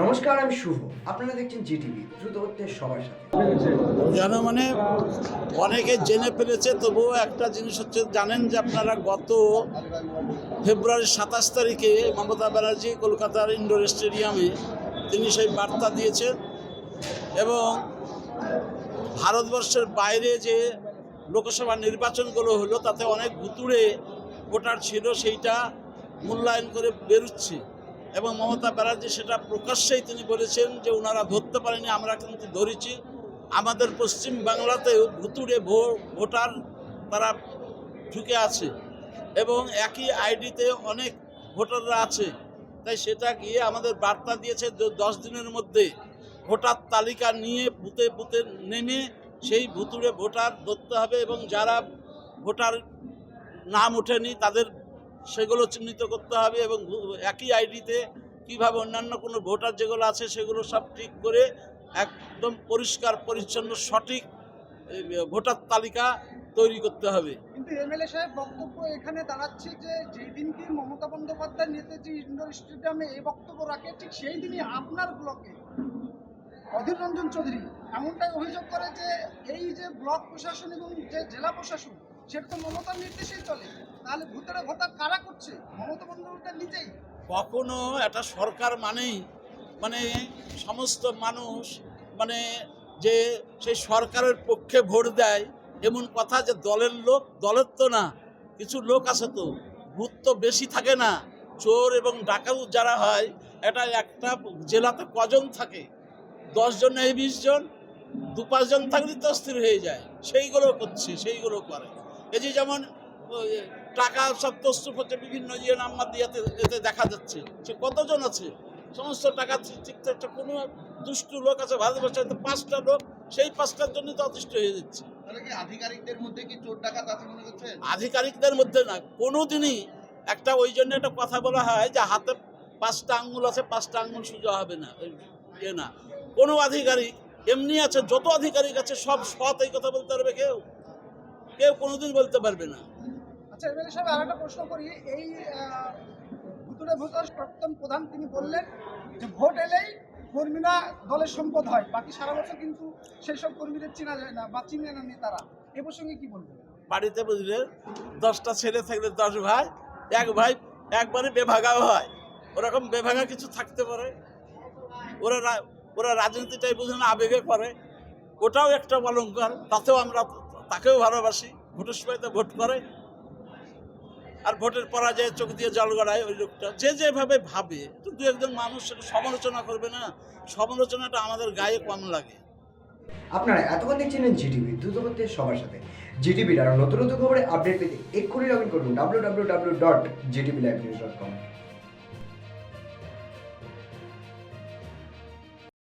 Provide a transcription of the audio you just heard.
নমস্কার, আমি শুভ। আপনারা দেখছেন জিটিভি, দ্রুত হচ্ছে সবার সাথে। যেন মানে অনেকে জেনে ফেলেছে, তবুও একটা জিনিস হচ্ছে, জানেন যে আপনারা গত ফেব্রুয়ারির সাতাশ তারিখে মমতা ব্যানার্জি কলকাতার ইন্ডোর স্টেডিয়ামে তিনি সেই বার্তা দিয়েছেন এবং ভারতবর্ষের বাইরে যে লোকসভা নির্বাচনগুলো হলো, তাতে অনেক ভুতুড়ে ভোটার ছিল, সেইটা মূল্যায়ন করে বেরোচ্ছে। এবং মমতা ব্যানার্জি সেটা প্রকাশ্যেই তিনি বলেছেন যে ওনারা ধরতে পারেনি, আমরা কিন্তু ধরেছি। আমাদের পশ্চিম বাংলাতেও ভুতুড়ে ভোটার তারা ঢুকে আছে এবং একই আইডিতে অনেক ভোটাররা আছে। তাই সেটা গিয়ে আমাদের বার্তা দিয়েছে দশ দিনের মধ্যে ভোটার তালিকা নিয়ে বুথে বুথে নেমে সেই ভুতুড়ে ভোটার ধরতে হবে এবং যারা ভোটার নাম ওঠেনি তাদের সেগুলো চিহ্নিত করতে হবে এবং একই আইডিতে কীভাবে অন্যান্য কোনো ভোটার যেগুলো আছে সেগুলো সব ঠিক করে একদম পরিষ্কার, পরিচ্ছন্ন, সঠিক ভোটার তালিকা তৈরি করতে হবে। কিন্তু এমএলএ সাহেব বক্তব্য এখানে দাঁড়াচ্ছে যে যেই দিন কি মমতা বন্দ্যোপাধ্যায় নেতাজি ইন্ডোর স্টেডিয়ামে এই বক্তব্য রাখে, ঠিক সেই দিনই আপনার ব্লকে অধীর রঞ্জন চৌধুরী এমনটাই অভিযোগ করে যে এই যে ব্লক প্রশাসন এবং যে জেলা প্রশাসন সেটা তো মমতার নির্দেশেই চলে, তাহলে ভোটার কারা করছে? মমতা বন্দ্যোপাধ্যায় নিজেই। কখনো একটা সরকার মানেই মানে সমস্ত মানুষ মানে যে সেই সরকারের পক্ষে ভোট দেয়, এমন কথা যে দলের লোক, দলের তো না, কিছু লোক আছে তো, ভূত তো বেশি থাকে না, চোর এবং ডাকাউ যারা হয়, এটা একটা জেলাতে কজন থাকে? দশজন এই বিশ জন? দু পাঁচজন থাকলে তো স্থির হয়ে যায়, সেইগুলো করছে, সেইগুলো করে। এই যে যেমন টাকা সব তস্তুপ হচ্ছে বিভিন্ন ইয়ে নাম্বার দিয়ে এতে- দেখা যাচ্ছে। সে কতজন আছে? সমস্ত টাকা ঠিক ঠিক কোনো দুষ্টু লোক আছে ভারতবর্ষে তো পাঁচটা লোক সেই পাঁচটার জন্য তো অতিষ্ঠ হয়ে যাচ্ছে। আধিকারিকদের মধ্যে কি চোর ডাকাত আছে মনে করছেন আধিকারিকদের মধ্যে না কোনো দিনই একটা ওই জন্য একটা কথা বলা হয় যে হাতে পাঁচটা আঙ্গুল আছে পাঁচটা আঙ্গুল সোজা হবে না এ না। কোনো আধিকারিক এমনি আছে যত আধিকারিক আছে সব সৎ এই কথা বলতে পারবে কেউ? কেউ কোনোদিন বলতে পারবে না। আচ্ছা এমএলএ সাহেব আর একটা প্রশ্ন করি। এই ভুতুরে প্রাক্তন প্রধান তিনি বললেন যে ভোট এলেই কর্মীরা দলের সম্পদ হয় বাকি সারা বছর কিন্তু সেই সব কর্মীদের চেনা যায় না বা চিনে না নেতারা। এ প্রসঙ্গে কি বলবেন? বাড়িতে বুঝলে দশটা ছেলে থাকলে দশ ভাই এক ভাই একবারে বেভাগাও হয়। ওরকম বেভাগা কিছু থাকতে পারে। ওরা ওরা রাজনীতিটাই বুঝে না আবেগে করে। ওটাও একটা অলঙ্কার তাতেও আমরা তাকেও ভালোবাসি, ভোটের সময় তো ভোট করে। আর ভোটের পরাজয়ে চোখ দিয়ে জল গড়ায় ওই লোকটা। যে যেভাবে ভাবে, তো দু একজন মানুষ সেটা সমালোচনা করবে না। সমালোচনাটা আমাদের গায়ে কম লাগে। আপনারা এতক্ষণ দেখছিলেন জিটিভি দ্রুত সবার সাথে। জিটিভির আরও নতুন নতুন খবরে আপডেট পেতে এক্ষুনি লগ ইন করুন W W W dot GTV live news dot com